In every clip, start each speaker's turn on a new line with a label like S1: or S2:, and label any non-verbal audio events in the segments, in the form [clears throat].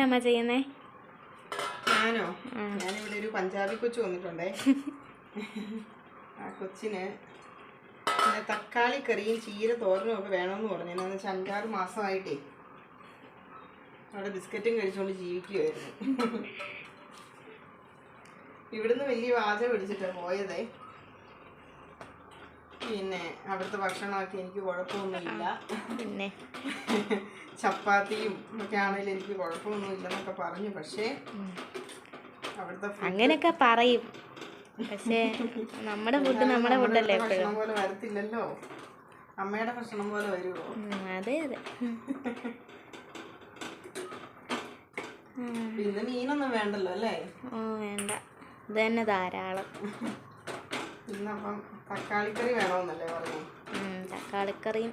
S1: എന്നാ അമ്മ ചെയ്യുന്നേ?
S2: ഞാനോ? ഞാനിവിടെ ഒരു പഞ്ചാബി കൊച്ചു വന്നിട്ടുണ്ടേ. ആ കൊച്ചിന് പിന്നെ തക്കാളി കറിയും ചീര തോരനും ഒക്കെ വേണമെന്ന് പറഞ്ഞു. എന്നാന്ന് വെച്ചാൽ അഞ്ചാറ് മാസമായിട്ടേ അവിടെ ബിസ്ക്കറ്റും കഴിച്ചുകൊണ്ട് ജീവിക്കുമായിരുന്നു ഇവിടുന്ന് വലിയ വാച പിടിച്ചിട്ടാണ് പോയതേ. പിന്നെ അവിടുത്തെ ഭക്ഷണമൊക്കെ എനിക്ക് കുഴപ്പമൊന്നുമില്ല.
S1: പിന്നെ?
S2: ചപ്പാത്തിയും ഒക്കെ ആണെങ്കിലും എനിക്ക് കുഴപ്പമൊന്നും ഇല്ലെന്നൊക്കെ പറഞ്ഞു. പക്ഷേ. അവിടുത്തെ
S1: അങ്ങനെയൊക്കെ പറയും. പക്ഷേ നമ്മുടെ ഫുഡ് നമ്മുടെ ഫുഡല്ലേ
S2: ഭക്ഷണം പോലെ വരത്തില്ലല്ലോ. അമ്മയുടെ ഭക്ഷണം പോലെ വരുമോ
S1: അതെ അതെ.
S2: പിന്നെ മീനൊന്നും വേണ്ടല്ലോ അല്ലേ?
S1: ഓ വേണ്ട. ഇത് തന്നെ ധാരാളം.
S2: ഇന്നപ്പം തക്കാളിക്കറി വേണമെന്നല്ലേ പറഞ്ഞു?
S1: തക്കാളിക്കറിയും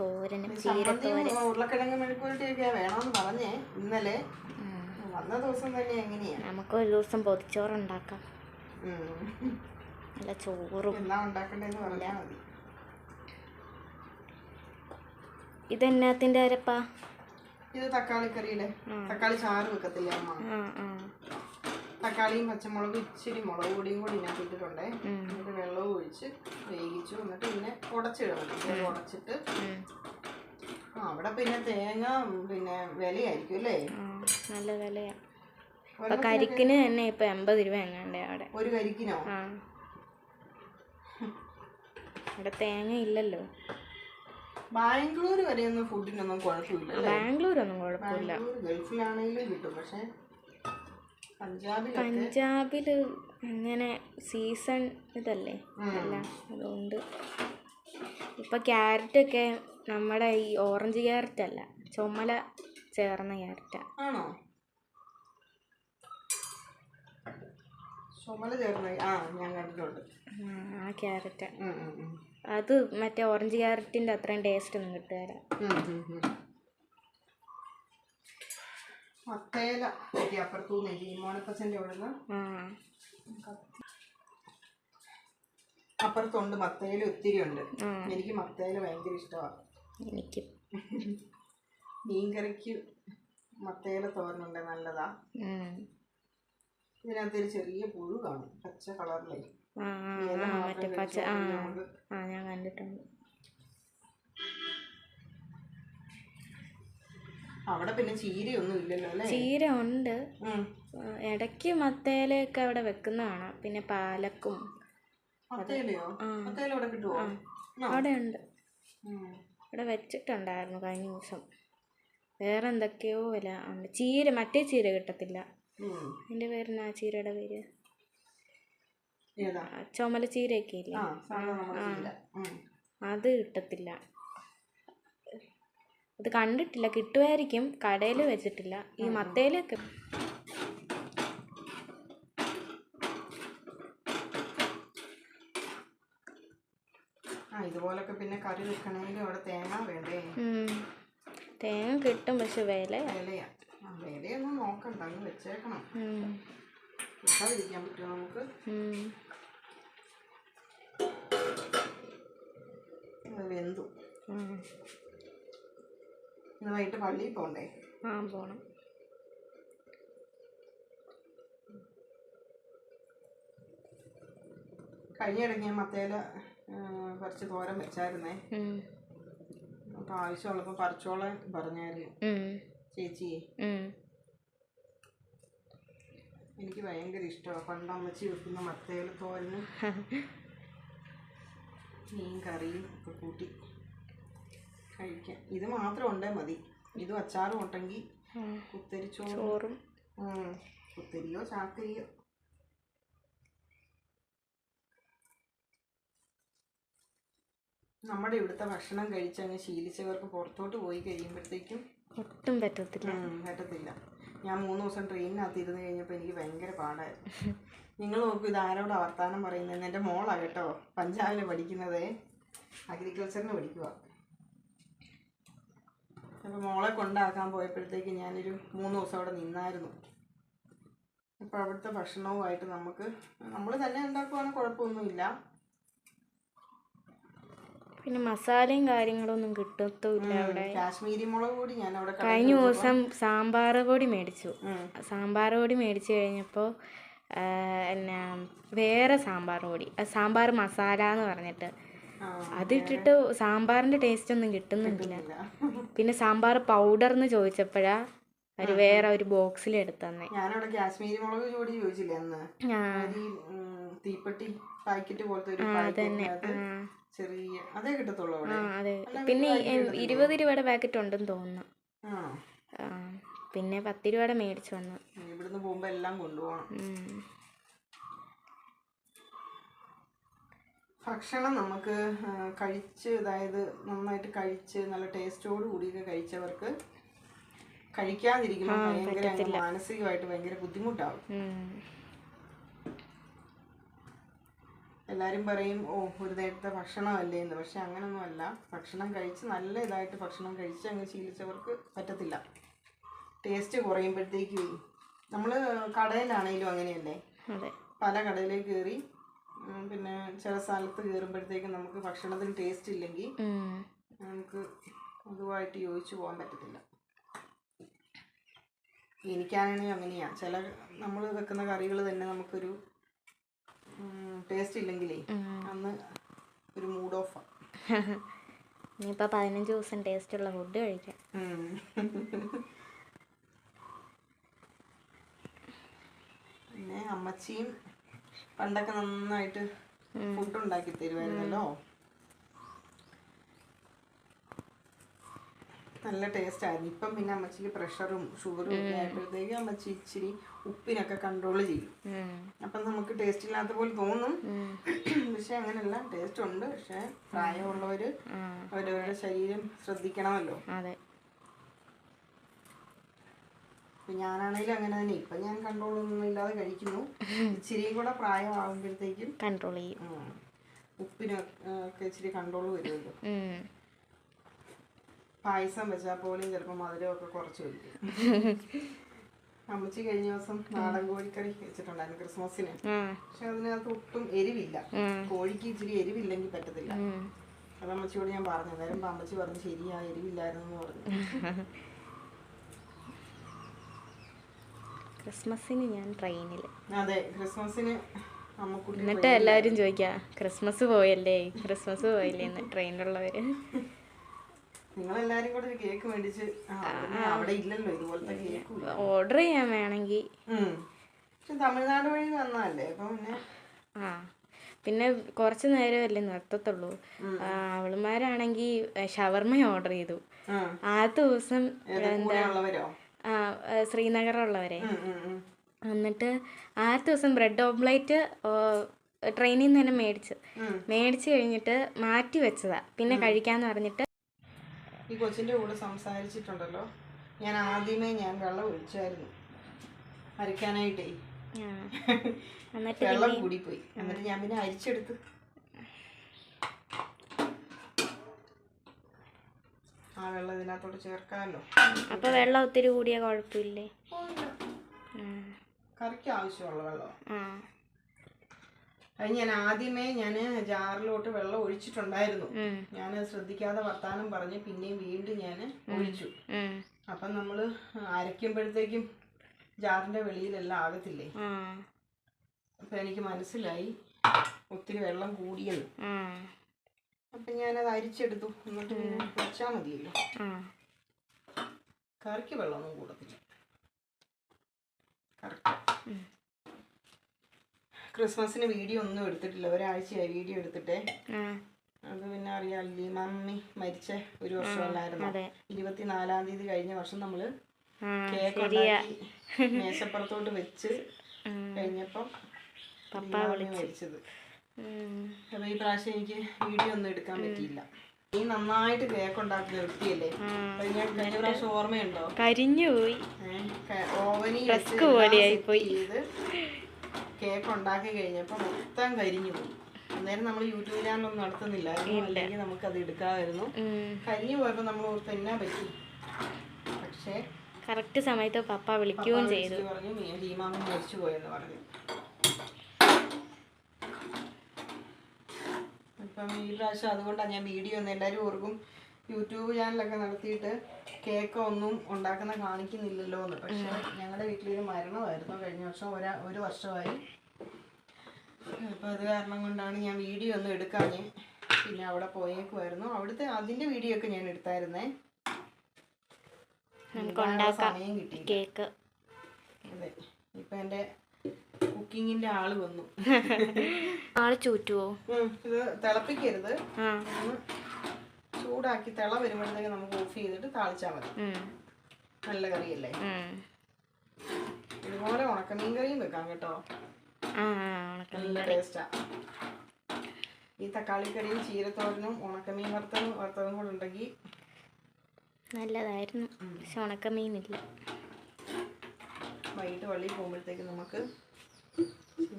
S1: തോരനും ചീരത്തോരൻ
S2: ഉരുളക്കിഴങ്ങ് മെഴുക്കുവരട്ടിയൊക്കെ വേണമെന്ന് പറഞ്ഞേ ഇന്നലെ. വന്ന ദിവസം തന്നെ എങ്ങനെയാ?
S1: നമുക്ക് ഒരു ദിവസം പൊതിച്ചോറുണ്ടാക്കാം
S2: ഉണ്ടാക്കാം.
S1: നല്ല ചോറും.
S2: എല്ലാം ഉണ്ടാക്കണ്ടെന്ന് പറഞ്ഞാൽ മതി.
S1: ഇതെന്നാത്തിന്റെ അരപ്പാ?
S2: ഇത് തക്കാളിക്കറിയിലെ തക്കാളി ചാറ് വെക്കത്തില്ലേ അമ്മ? തക്കാളിയും പച്ചമുളകും ഇച്ചിരി മുളക് പൊടിയും കൂടി ഇതിനകത്ത് ഇട്ടിട്ടുണ്ടേ. എന്നിട്ട് വെള്ളവും ഒഴിച്ച് വേവിച്ചു. എന്നിട്ട് പിന്നെ ഉടച്ചിടണം ഉടച്ചിട്ട് ആ അവിടെ പിന്നെ തേങ്ങ പിന്നെ വിലയായിരിക്കും അല്ലേ?
S1: നല്ല വിലയാ. കരിക്കിന് തന്നെ ഇപ്പൊ എൺപത് രൂപ എങ്ങാണ്ടേ അവിടെ.
S2: ഒരു കരിക്കിനോ?
S1: ആ. അവിടെ തേങ്ങ ഇല്ലല്ലോ.
S2: ബാംഗ്ലൂർ വരെയൊന്നും ഫുഡിനൊന്നും കുഴപ്പമില്ല ബാംഗ്ലൂർ
S1: ഒന്നും കുഴപ്പമില്ല
S2: ഗൾഫിലാണെങ്കിലും കിട്ടും. പക്ഷെ
S1: പഞ്ചാബിൽ അങ്ങനെ സീസൺ ഇതല്ലേ? അല്ല അതുകൊണ്ട് ഇപ്പൊ ക്യാരറ്റ് ഒക്കെ നമ്മുടെ ഈ ഓറഞ്ച് ക്യാരറ്റ് അല്ല ചുമല ചേർന്ന ക്യാരറ്റാ.
S2: ആണോ? ചുമല ചേർന്ന ആ ഞാൻ കണ്ടിട്ടുണ്ട്.
S1: ആ ക്യാരറ്റാ. അത് മറ്റേ ഓറഞ്ച് ക്യാരറ്റിന്റെ അത്രയും ടേസ്റ്റ് ഒന്നും കിട്ടുകയില്ല
S2: ഉം. മത്തേല അപ്പുറത്തുനിന്ന് മോനപ്പച്ചന്റെ അവിടെ നിന്ന് അപ്പുറത്തുണ്ട് മത്തേല ഒത്തിരി ഉണ്ട് എനിക്ക് മത്തേല ഭയങ്കര ഇഷ്ടമാണ്.
S1: എനിക്ക്.
S2: മീൻകറിക്ക് മത്തേല തോരനുണ്ട് നല്ലതാ. ഇതിനകത്ത് ഒരു ചെറിയ പുഴു കാണും പച്ച കളറിലേ.
S1: പച്ച ആ ഞാൻ കണ്ടിട്ടുണ്ട്.
S2: അവിടെ പിന്നെ ചീരയൊന്നും ഇല്ലല്ലോ അല്ലേ?
S1: ചീര ഉണ്ട്. ഇടയ്ക്ക് മത്തേലൊക്കെ അവിടെ വെക്കുന്ന കാണാം പിന്നെ പാലക്കും.
S2: മത്തേലയോ മത്തേല അവിടെ കിട്ടുമോ
S1: അവിടെ ഉണ്ട് ഇവിടെ വെച്ചിട്ടുണ്ടായിരുന്നു കഴിഞ്ഞ ദിവസം. വേറെ എന്തൊക്കെയോ വില ഉണ്ട്. ചീര മറ്റേ ചീര കിട്ടത്തില്ല.
S2: എന്റെ
S1: അതിന്റെ പേരെന്നാ ചീരയുടെ പേര്? ചുമല ചീരയൊക്കെ ഇല്ല. അത് കിട്ടത്തില്ല. അത് കണ്ടിട്ടില്ല. കിട്ടുമായിരിക്കും. കടയിൽ വെച്ചിട്ടില്ല. ഈ
S2: മത്തയിലൊക്കെ. ഇതുപോലൊക്കെ പിന്നെ കറി വെക്കണമെങ്കിൽ അവിടെ തേങ്ങ വേണ്ടേ.
S1: തേങ്ങ കിട്ടും പക്ഷെ വില
S2: വിലയാ. വിലയൊന്നും നോക്കണ്ട. അങ്ങ് വെച്ചേക്കണം. കിട്ടാതിരിക്കാൻ പറ്റുമോ നമുക്ക്? വെന്തു. ഇന്ന് വൈകിട്ട് പള്ളിയിൽ പോകണ്ടേ
S1: ആ പോണം.
S2: കഴിഞ്ഞ ഇടയ്ക്ക് ഞാൻ മത്തേല കുറച്ച് തോരൻ വെച്ചായിരുന്നേ.
S1: അപ്പൊ
S2: ആവശ്യമുള്ളപ്പോ ആവശ്യമുള്ളപ്പോൾ പറിച്ചോളാൻ പറഞ്ഞായിരുന്നു ചേച്ചി. എനിക്ക് ഭയങ്കര ഇഷ്ടമാണ് പണ്ട് അമ്മച്ചി വെക്കുന്ന മത്തേല തോരനും [laughs] മീൻ കറിയും ഒക്കെ കൂട്ടി. കഴിക്കാൻ ഇത് മാത്രം ഉണ്ടേ മതി. ഇതും അച്ചാറും ഉണ്ടെങ്കിൽ. കുത്തരിച്ചോറും. കുത്തരിയോ ചാക്കരിയോ. നമ്മുടെ ഇവിടുത്തെ ഭക്ഷണം കഴിച്ചങ്ങ് ശീലിച്ചവർക്ക് പുറത്തോട്ട് പോയി കഴിയുമ്പോഴത്തേക്കും
S1: ഒട്ടും പറ്റത്തില്ല.
S2: പറ്റത്തില്ല. ഞാൻ മൂന്ന് ദിവസം ട്രെയിനിനകത്ത് ഇരുന്ന് കഴിഞ്ഞപ്പോൾ എനിക്ക് ഭയങ്കര പാടായിരുന്നു. [laughs] നിങ്ങൾ നോക്കൂ ഇത് ആരോട് വർത്താനം പറയുന്നത് എന്റെ മോളാ കേട്ടോ പഞ്ചാബിൽ പഠിക്കുന്നത്. അഗ്രികൾച്ചറിന് പഠിക്കുക അപ്പോൾ മോളെ കൊണ്ടാക്കാൻ പോയപ്പോഴത്തേക്ക് ഞാനൊരു മൂന്ന് ദിവസം അവിടെ നിന്നായിരുന്നു. അപ്പോൾ അവിടുത്തെ ഭക്ഷണവുമായിട്ട് നമുക്ക് നമ്മൾ തന്നെ ഉണ്ടാക്കുവാണെങ്കിൽ കുഴപ്പമൊന്നുമില്ല.
S1: പിന്നെ മസാലയും കാര്യങ്ങളൊന്നും കിട്ടത്തുമില്ല അവിടെ.
S2: കാശ്മീരി മുളക് പൊടി ഞാൻ അവിടെ
S1: കഴിഞ്ഞ ദിവസം സാമ്പാർ പൊടി മേടിച്ചു. സാമ്പാർ പൊടി മേടിച്ചു കഴിഞ്ഞപ്പോൾ എന്നാ വേറെ സാമ്പാർ പൊടി സാമ്പാർ മസാല എന്ന് പറഞ്ഞിട്ട് അതിട്ടിട്ട് സാമ്പാറിന്റെ ടേസ്റ്റ് ഒന്നും കിട്ടുന്നില്ല. പിന്നെ സാമ്പാർ പൗഡർ എന്ന് ചോദിച്ചപ്പോഴാ അവർ വേറെ ഒരു ബോക്സിൽ എടുത്തു തന്നെ
S2: ഞാനവിടെ കാശ്മീരി മുളക് ചോദിച്ചില്ലേ അന്ന്? തീപ്പെട്ടി പാക്കറ്റ് പോലത്തെ ഒരു
S1: തന്നെ
S2: പാക്കറ്റ്
S1: ആ.
S2: ചെറിയ അതേ കിട്ടത്തുള്ളൂ അവിടെ.
S1: അതെ. പിന്നെ ഇരുപത് രൂപയുടെ പാക്കറ്റ് ഉണ്ടെന്ന് തോന്നുന്നു. പിന്നെ പത്ത് രൂപയുടെ മേടിച്ചു വന്നു.
S2: ഇവിടുന്ന് പോകുമ്പോ എല്ലാം കൊണ്ടുപോകണം. ഭക്ഷണം നമുക്ക് കഴിച്ച് അതായത് നന്നായിട്ട് കഴിച്ച് നല്ല ടേസ്റ്റോട് കൂടിയൊക്കെ കഴിച്ചവർക്ക് കഴിക്കാതിരിക്കുമ്പോൾ ഭയങ്കര മാനസികമായിട്ട് ഭയങ്കര ബുദ്ധിമുട്ടാവും.
S1: എല്ലാരും
S2: എല്ലാവരും പറയും ഓ ഒരു നേരത്തെ ഭക്ഷണമല്ലേ എന്ന്. പക്ഷെ അങ്ങനൊന്നും അല്ല ഭക്ഷണം കഴിച്ച് നല്ല ഇതായിട്ട് ഭക്ഷണം കഴിച്ച് അങ്ങ് ശീലിച്ചവർക്ക് പറ്റത്തില്ല. ടേസ്റ്റ് കുറയുമ്പോഴത്തേക്കും നമ്മൾ കടയിലാണെങ്കിലും അങ്ങനെയല്ലേ? പല കടയിലേക്ക് കയറി പിന്നെ ചില സ്ഥലത്ത് കയറുമ്പോഴത്തേക്കും നമുക്ക് ഭക്ഷണത്തിന് ടേസ്റ്റ് ഇല്ലെങ്കിൽ. നമുക്ക് അതുമായിട്ട് യോജിച്ചു പോകാൻ പറ്റത്തില്ല. എനിക്കാണെങ്കിൽ അങ്ങനെയാ. ചില നമ്മൾ വെക്കുന്ന കറികൾ തന്നെ നമുക്കൊരു ടേസ്റ്റ് ഇല്ലെങ്കിലേ അന്ന് ഒരു മൂഡ് ഓഫ്
S1: ഇനിയിപ്പോൾ പതിനഞ്ച് ദിവസം ടേസ്റ്റുള്ള ഫുഡ് കഴിക്കാം.
S2: പിന്നെ അമ്മച്ചിയും പണ്ടൊക്കെ നന്നായിട്ട് ഫുഡ് ഉണ്ടാക്കി തരുമായിരുന്നല്ലോ നല്ല ടേസ്റ്റ് ആയിരുന്നു. ഇപ്പം പിന്നെ അമ്മച്ചിക്ക് പ്രഷറും ഷുഗറും ഒക്കെ ആയപ്പോഴത്തേക്ക് അമ്മച്ചി ഇച്ചിരി ഉപ്പിനൊക്കെ കൺട്രോൾ ചെയ്യും. അപ്പം നമുക്ക് ടേസ്റ്റ് ഇല്ലാത്ത പോലെ തോന്നും. [clears throat] പക്ഷെ അങ്ങനെയല്ല ടേസ്റ്റ് ഉണ്ട്. പക്ഷെ പ്രായമുള്ളവർ
S1: ആ
S2: അവരവരുടെ ശരീരം ശ്രദ്ധിക്കണമല്ലോ.
S1: അതെ
S2: ഞാനാണെങ്കിലും അങ്ങനെ തന്നെ. ഇപ്പൊ ഞാൻ കൺട്രോൾ ഒന്നും ഇല്ലാതെ കഴിക്കുന്നു. ഇച്ചിരിയും കൂടെ പ്രായമാകുമ്പോഴത്തേക്കും
S1: കൺട്രോൾ ചെയ്യും.
S2: ഉപ്പിനൊക്കെ ഇച്ചിരി കൺട്രോൾ വരുമല്ലോ. പായസം വെച്ചാൽ പോലും ചിലപ്പോൾ മധുരമൊക്കെ കുറച്ച് വയ്ക്കും അമ്മച്ചി കഴിഞ്ഞ ദിവസം നാടൻ കോഴിക്കറി വെച്ചിട്ടുണ്ടായിരുന്നു ക്രിസ്മസിന്. പക്ഷെ അതിനകത്ത് ഒട്ടും എരിവില്ല. കോഴിക്ക് ഇച്ചിരി എരിവില്ലെങ്കിൽ പറ്റത്തില്ല. അത് അമ്മച്ചിയോട് ഞാൻ പറഞ്ഞു. അന്നേരം അമ്മച്ചി പറഞ്ഞു ശരിയാ എരിവില്ലായിരുന്നു എന്ന് പറഞ്ഞു. [laughs]
S1: ക്രിസ്മസിന് ഞാൻ ട്രെയിനിൽ
S2: അതെ ക്രിസ്മസിന്
S1: എന്നിട്ട് എല്ലാവരും ചോദിക്കുക ക്രിസ്മസ് പോയല്ലേ? ക്രിസ്മസ് പോയില്ലേ? എന്ന്
S2: കേക്ക്
S1: ഓർഡർ ചെയ്യാൻ വേണമെങ്കിൽ
S2: തമിഴ്നാട് വഴി വന്നതല്ലേ
S1: ആ പിന്നെ കുറച്ച് നേരമല്ലേ നിർത്തത്തുള്ളൂ. അവളുമാരാണെങ്കിൽ ഷവർമ ഓർഡർ ചെയ്തു.
S2: ആ,
S1: ആദ്യത്തെ ദിവസം
S2: ഏത്
S1: ശ്രീനഗറുള്ളവരെ. എന്നിട്ട് ആദ്യത്തെ ദിവസം ബ്രെഡ് ഓംലൈറ്റ് ട്രെയിനിൽ നിന്ന് തന്നെ മേടിച്ച്. മേടിച്ച് കഴിഞ്ഞിട്ട് മാറ്റി വെച്ചതാ. പിന്നെ കഴിക്കാന്ന് പറഞ്ഞിട്ട്.
S2: ഈ കൊച്ചിന്റെ കൂടെ സംസാരിച്ചിട്ടുണ്ടല്ലോ. ഞാൻ ആദ്യമേ ഞാൻ വെള്ളം ഒഴിച്ചായിരുന്നു.
S1: അരക്കാനായിട്ടേ [laughs]
S2: വെള്ളം കൂടിപ്പോയി. എന്നിട്ട് ഞാൻ പിന്നെ അരിച്ചെടുത്ത്. വെള്ളം ഇതിനകത്തോട്ട് ചേർക്കാമല്ലോ
S1: അപ്പൊ വെള്ളം ഒത്തിരി കൂടിയ കുഴപ്പമില്ലേ.
S2: കറിക്ക് ആവശ്യമുള്ള വെള്ളം. അത് ഞാൻ ആദ്യമേ ഞാൻ ജാറിലോട്ട് വെള്ളം ഒഴിച്ചിട്ടുണ്ടായിരുന്നു. ഞാൻ ശ്രദ്ധിക്കാതെ വർത്താനം പറഞ്ഞ് പിന്നെയും വീണ്ടും ഞാൻ ഒഴിച്ചു. അപ്പൊ നമ്മൾ അരയ്ക്കുമ്പോഴത്തേക്കും ജാറിന്റെ വെളിയിലെല്ലാം ആകത്തില്ലേ? അപ്പൊ എനിക്ക് മനസ്സിലായി ഒത്തിരി വെള്ളം കൂടിയെന്ന്. അപ്പം ഞാനത് അരിച്ചെടുത്തു. എന്നിട്ട് പിന്നെ വെച്ചാൽ മതിയല്ലോ. കറിക്ക് വെള്ളമൊന്നും കൂടത്തില്ല. കറക്റ്റ് ക്രിസ്മസിന് വീഡിയോ ഒന്നും എടുത്തിട്ടില്ല. ഒരാഴ്ചയായി വീഡിയോ എടുത്തിട്ടേ. അത് പിന്നെ അറിയാമല്ലേ മമ്മി മരിച്ച ഒരു വർഷമല്ലായിരുന്നു ഇരുപത്തിനാലാം തീയതി കഴിഞ്ഞ വർഷം
S1: നമ്മൾ
S2: കേക്ക് ഉണ്ടാക്കി [laughs] മേശപ്പുറത്തോട്ട് വെച്ച്. കഴിഞ്ഞപ്പം
S1: പപ്പ
S2: മരിച്ചത്.
S1: ഉം.
S2: അപ്പൊ ഈ പ്രാവശ്യം എനിക്ക് വീഡിയോ ഒന്നും എടുക്കാൻ പറ്റിയില്ല. നീ നന്നായിട്ട് കേക്ക് ഉണ്ടാക്കുന്ന വ്യക്തിയല്ലേ? കഴിഞ്ഞ കഴിഞ്ഞ പ്രാവശ്യം ഓർമ്മയുണ്ടോ?
S1: കരിഞ്ഞു പോയി.
S2: ഓവനി
S1: Rusk പോലെയായിപ്പോയി.
S2: കേക്ക് ഉണ്ടാക്കി കഴിഞ്ഞപ്പോൾ മൊത്തം കരിഞ്ഞു പോയി. അന്നേരം നമ്മൾ യൂട്യൂബ് ചാനലൊന്നും നടത്തുന്നില്ലായിരുന്നു അല്ലെങ്കിൽ നമുക്കത് എടുക്കാമായിരുന്നു. കരിഞ്ഞു പോയപ്പോൾ നമ്മൾ ഓർത്ത് എന്നാ പറ്റി? പക്ഷേ
S1: കറക്റ്റ് സമയത്ത് പപ്പ വിളിക്കുകയും ചെയ്തു.
S2: പറഞ്ഞു ഹീമാമ മരിച്ചു പോയെന്ന് പറഞ്ഞു. അപ്പൊ അപ്പം ഈ പ്രാവശ്യം അതുകൊണ്ടാണ് ഞാൻ വീഡിയോ ഒന്നും എല്ലാവരും ഓർക്കും. യൂട്യൂബ് ചാനലൊക്കെ നടത്തിയിട്ട് കേക്ക് ഒന്നും ഉണ്ടാക്കുന്ന കാണിക്കുന്നില്ലല്ലോ എന്ന്. പക്ഷേ ഞങ്ങളുടെ വീട്ടിലൊരു മരണമായിരുന്നു കഴിഞ്ഞ വർഷം ഒരാ ഒരു വർഷമായി. അപ്പം അത് കാരണം കൊണ്ടാണ് ഞാൻ വീഡിയോ ഒന്നും എടുക്കാഞ്ഞ് പിന്നെ അവിടെ പോയേക്കുമായിരുന്നു അവിടുത്തെ അതിന്റെ വീഡിയോ ഒക്കെ ഞാൻ എടുത്തായിരുന്നേ.
S1: നമുക്ക്
S2: എടുക്കാനുള്ള
S1: ഉണ്ടാക്കാം.
S2: സമയം കിട്ടി
S1: കേക്ക്.
S2: അതെ. ഇപ്പം എന്റെ കുക്കിങ്ങിന്റെ ആൾ വന്നു.
S1: ആൾ ചൂറ്റുവോ?
S2: ഇത് തിളപ്പിക്കരുത്. ചൂടാക്കി തിള വരുമ്പോഴത്തേക്ക് നമുക്ക് ഓഫ് ചെയ്തിട്ട് താളിച്ചാൽ മതി. നല്ല കറിയല്ലേ. ഇതുപോലെ ഉണക്കമീൻ കറിയും വെക്കാം കേട്ടോ. നല്ല ടേസ്റ്റാ ഈ തക്കാളിക്കറിയും ചീരത്തോരനും ഉണക്കമീൻ വറുത്തതും വറുത്തതും കൂടെ ഉണ്ടെങ്കിൽ
S1: നല്ലതായിരുന്നു. പക്ഷെ ഉണക്കമീനില്ല.
S2: വൈകിട്ട് പള്ളിയിൽ പോകുമ്പോഴത്തേക്ക് നമുക്ക്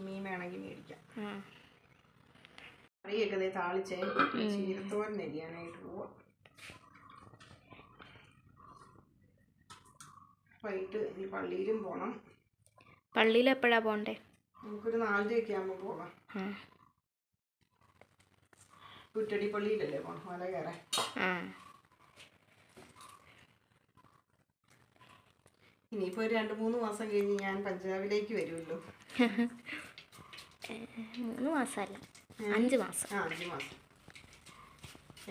S2: മീൻ വേണമെങ്കിൽ മേടിക്കാം. കറിയൊക്കെ താളിച്ചേ. ചീരത്തോരൻ അരിയാനായിട്ട് പോവാം. വൈകിട്ട് ഇനി പള്ളിയിലും പോകണം
S1: പള്ളിയിൽ എപ്പോഴാ പോണ്ടേ?
S2: നമുക്കൊരു നാലരയൊക്കെ ആകുമ്പോൾ പോകാം കുറ്റടി പള്ളിയിലല്ലേ പോകണം മല കയറാൻ.
S1: ആ
S2: ഇനിയിപ്പോൾ ഒരു രണ്ട് മൂന്ന് മാസം കഴിഞ്ഞ് ഞാൻ പഞ്ചാബിലേക്ക് വരുമല്ലോ
S1: മൂന്ന് മാസമല്ല. അഞ്ച് മാസം.
S2: ആ അഞ്ച് മാസം.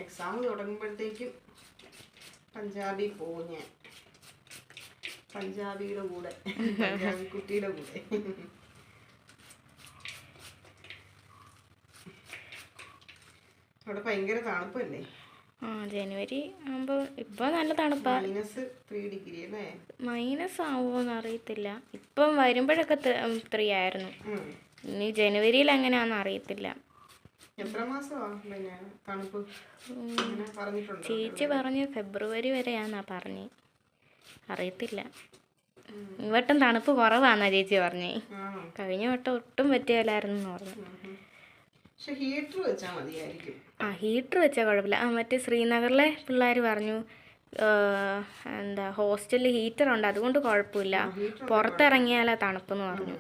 S2: എക്സാം തുടങ്ങുമ്പോഴത്തേക്കും പഞ്ചാബി പോകും ഞാൻ. പഞ്ചാബിയുടെ കൂടെ. പഞ്ചാബി കുട്ടിയുടെ കൂടെ. അവിടെ ഭയങ്കര തണുപ്പല്ലേ?
S1: ആ ജനുവരി ആകുമ്പോൾ ഇപ്പോൾ നല്ല തണുപ്പാ.
S2: മൈനസ്
S1: ആവുമോന്ന് അറിയത്തില്ല. ഇപ്പം വരുമ്പോഴൊക്കെ ത്രീ ആയിരുന്നു. ഇനി ജനുവരിയിൽ എങ്ങനെയാണെന്ന് അറിയത്തില്ല. ചേച്ചി പറഞ്ഞു ഫെബ്രുവരി വരെയാന്നാ പറഞ്ഞേ. അറിയത്തില്ല. ഈ വട്ടം തണുപ്പ് കുറവാന്നാ ചേച്ചി പറഞ്ഞേ. കഴിഞ്ഞ വട്ടം ഒട്ടും പറ്റിയല്ലായിരുന്നു പറഞ്ഞു.
S2: പക്ഷെ ഹീറ്റർ വെച്ചാൽ മതിയായിരിക്കും.
S1: ആ ഹീറ്റർ വെച്ചാൽ കുഴപ്പമില്ല. ആ മറ്റേ ശ്രീനഗറിലെ പിള്ളേർ പറഞ്ഞു എന്താ ഹോസ്റ്റലിൽ ഹീറ്റർ ഉണ്ട് അതുകൊണ്ട് കുഴപ്പമില്ല. പുറത്തിറങ്ങിയാലേ തണുപ്പെന്ന് പറഞ്ഞു.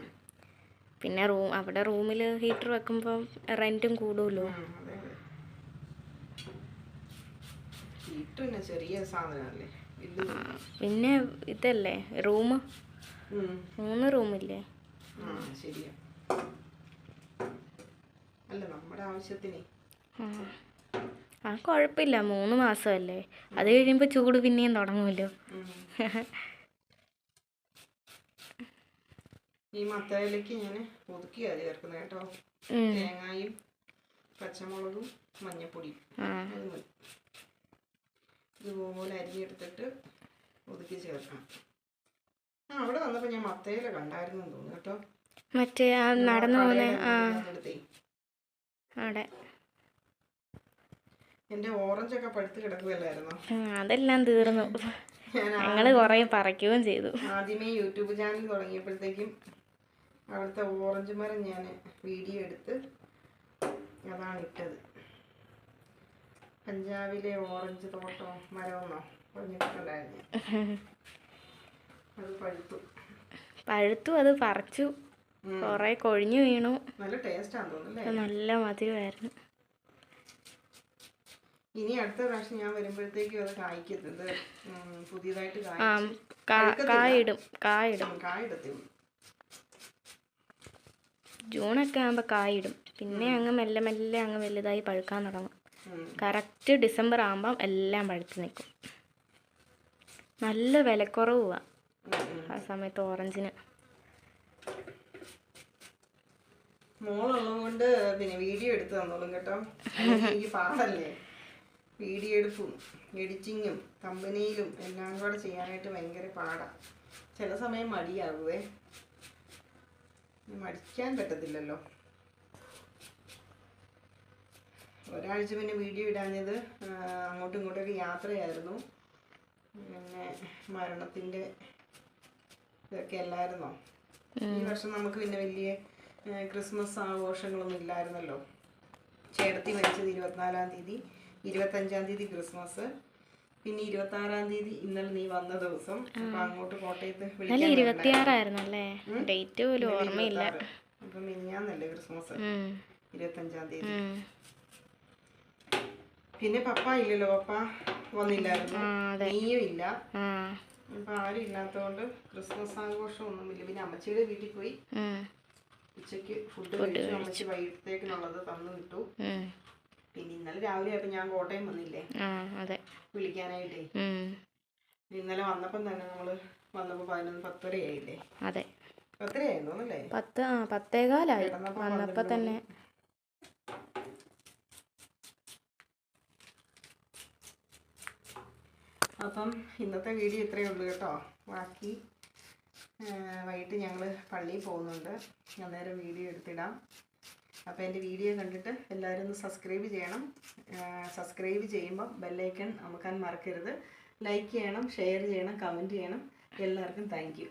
S1: പിന്നെ റൂം അവിടെ റൂമിൽ ഹീറ്റർ വെക്കുമ്പോൾ റെന്റും കൂടുമല്ലോ
S2: പിന്നെ
S1: ഇതല്ലേ റൂം. മൂന്ന് റൂമില്ലേ?
S2: ശരിയാ. അല്ല നമ്മുടെ ആവശ്യത്തിന്.
S1: ആ. കുഴപ്പമില്ല. മൂന്ന് മാസമല്ലേ. അത് കഴിയുമ്പോൾ ചൂട് പിന്നെയും തുടങ്ങുമല്ലോ.
S2: ഈ മത്തയിലേക്ക് ഞാൻ ഒതുക്കിയാ ചേർക്കുന്നത് കേട്ടോ. തേങ്ങയും പച്ചമുളകും മഞ്ഞപ്പൊടിയും. ഇതുപോലെ അരിഞ്ഞെടുത്തിട്ട് ഒതുക്കി ചേർക്കണം. ആ അവിടെ വന്നപ്പോൾ ഞാൻ മത്തയില കണ്ടായിരുന്നു തോന്നുന്നു കേട്ടോ.
S1: മറ്റേ നടന്നു പോകുന്ന അവിടെ.
S2: പഴുത്ത് കിടക്കുകയല്ലായിരുന്നോ?
S1: ആ, അതെല്ലാം തീർന്നു. ഞങ്ങൾ കുറേ പറിക്കുകയും ചെയ്തു.
S2: ആദ്യമേ യൂട്യൂബ് ചാനൽ തുടങ്ങിയപ്പോഴത്തേക്കും അവിടുത്തെ ഓറഞ്ച് മരം ഞാൻ വീഡിയോ എടുത്ത് അതാണ് ഇട്ടത്. പഞ്ചാബിലെ ഓറഞ്ച് തോട്ടം മരമെന്നോ പറഞ്ഞിട്ടുണ്ടായിരുന്നു. [laughs] അത് പഴുത്തു.
S1: പഴുത്തു അത് പറിച്ചു. കുറേ കൊഴിഞ്ഞു വീണു.
S2: നല്ല ടേസ്റ്റാണ്
S1: നല്ല മധുരമായിരുന്നു.
S2: ഇനി അടുത്ത പ്രാവശ്യം ഞാൻ വരുമ്പോഴത്തേക്കും അത് പുതിയതായിട്ട്
S1: കായിടും ജൂണൊക്കെ ആകുമ്പോൾ കായിടും. പിന്നെ അങ്ങ് മെല്ലെ മെല്ലെ അങ്ങ് വലുതായി പഴുക്കാൻ തുടങ്ങും. കറക്റ്റ് ഡിസംബർ ആകുമ്പം എല്ലാം പഴുത്ത് നിൽക്കും. നല്ല
S2: ഉം.
S1: ആ സമയത്ത് ഓറഞ്ചിന്.
S2: മോളുള്ളത് കൊണ്ട് പിന്നെ വീഡിയോ എടുത്ത് തന്നോളും കേട്ടോ. എനിക്ക് പാടല്ലേ? വീഡിയോ എടുപ്പും എഡിറ്റിങ്ങും കമ്പനിയിലും എല്ലാം കൂടെ ചെയ്യാനായിട്ട് ഭയങ്കര പാടാ. ചില സമയം മടിയാകുവേ മടിക്കാൻ പറ്റത്തില്ലല്ലോ. ഒരാഴ്ച പിന്നെ വീഡിയോ ഇടാഞ്ഞത് അങ്ങോട്ടും ഇങ്ങോട്ടൊക്കെ യാത്രയായിരുന്നു. പിന്നെ മരണത്തിന്റെ ഇതൊക്കെ അല്ലായിരുന്നോ? ഈ വർഷം നമുക്ക് പിന്നെ വലിയ ക്രിസ്മസ് ആഘോഷങ്ങളൊന്നും ഇല്ലായിരുന്നല്ലോ. ചേട്ടത്തി മരിച്ചത് ഇരുപത്തിനാലാം തീയതി ഇരുപത്തഞ്ചാം തീയതി ക്രിസ്മസ് പിന്നെ ഇരുപത്താറാം തീയതി ഇന്നലെ നീ വന്ന ദിവസം. അപ്പൊ അങ്ങോട്ട് കോട്ടയത്ത്
S1: ഇരുപത്തിയാറായിരുന്നു അല്ലേ ഡേറ്റ് പോലും ഓർമ്മയില്ല.
S2: അപ്പൊ മിനിഞ്ഞാന്നല്ലേ ക്രിസ്മസ്? ഇരുപത്തഞ്ചാം തീയതി. പിന്നെ പപ്പ ഇല്ലല്ലോ. പപ്പ വന്നില്ലായിരുന്നു. നീയും ഇല്ല. അപ്പൊ ആരും ഇല്ലാത്തതുകൊണ്ട് ക്രിസ്മസ് ആഘോഷമൊന്നുമില്ല. പിന്നെ അമ്മച്ചിയുടെ വീട്ടിൽ പോയി. ഉച്ചയ്ക്ക് ഫുഡ് കഴിച്ചു അമ്മച്ചി വൈകിട്ടത്തേക്കിനുള്ളത് തന്നു വിട്ടു. പിന്നെ ഇന്നലെ രാവിലെ ആയപ്പോ ഞാൻ കോട്ടയം വന്നില്ലേ?
S1: അതെ.
S2: വിളിക്കാനായിട്ടേ. ഇന്നലെ വന്നപ്പം തന്നെ നമ്മൾ വന്നപ്പോൾ പതിനൊന്ന് പത്തരയായില്ലേ
S1: അതെ.
S2: പത്തരയായി തോന്നല്ലേ
S1: പത്ത് ആ പത്തേകാലായി. വന്നപ്പോ തന്നെ.
S2: അപ്പം ഇന്നത്തെ വീഡിയോ ഇത്രയേ ഉള്ളൂ കേട്ടോ. ബാക്കി വൈകിട്ട് ഞങ്ങൾ പള്ളിയിൽ പോകുന്നുണ്ട്. അന്നേരം വീഡിയോ എടുത്തിടാം. അപ്പോൾ എന്റെ വീഡിയോ കണ്ടിട്ട് എല്ലാവരും ഒന്ന് സബ്സ്ക്രൈബ് ചെയ്യണം. സബ്സ്ക്രൈബ് ചെയ്യുമ്പോൾ ബെല്ലൈക്കൺ അമുക്കാൻ മറക്കരുത്. ലൈക്ക് ചെയ്യണം ഷെയർ ചെയ്യണം കമന്റ് ചെയ്യണം. എല്ലാവർക്കും താങ്ക്